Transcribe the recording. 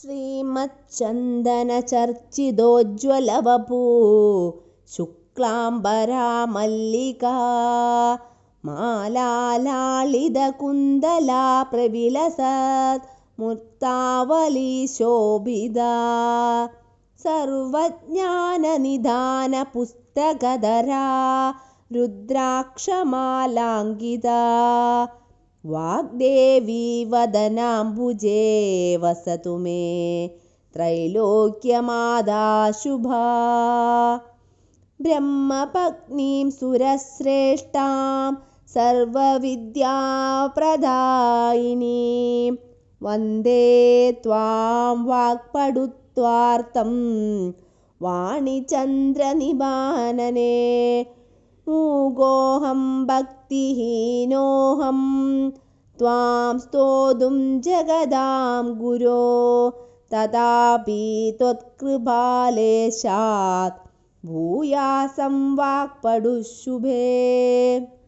श्रीमच्चन्दनचर्चिदोज्ज्वलवपू शुक्लाम्बरा मल्लिका मालालालिदकुन्दला प्रविलसत् मुक्तावली शोभिदा सर्वज्ञाननिधानपुस्तकधरा रुद्राक्षमालाङ्गिता वाग्देवी वदनाम्बुजे वसतु मे त्रैलोक्यमादा शुभा। ब्रह्मपत्नीं सुरश्रेष्ठां सर्वविद्याप्रदायिनीं। वन्दे त्वां वाक्पडुत्वार्तं वाणिचन्द्रनिबानने मूगोऽहं भक्तिहीनोऽहं। त्वां स्तोतुं जगदां गुरो तथापि त्वत्कृपालेशात्। भूयासं वाक्पडुः शुभे।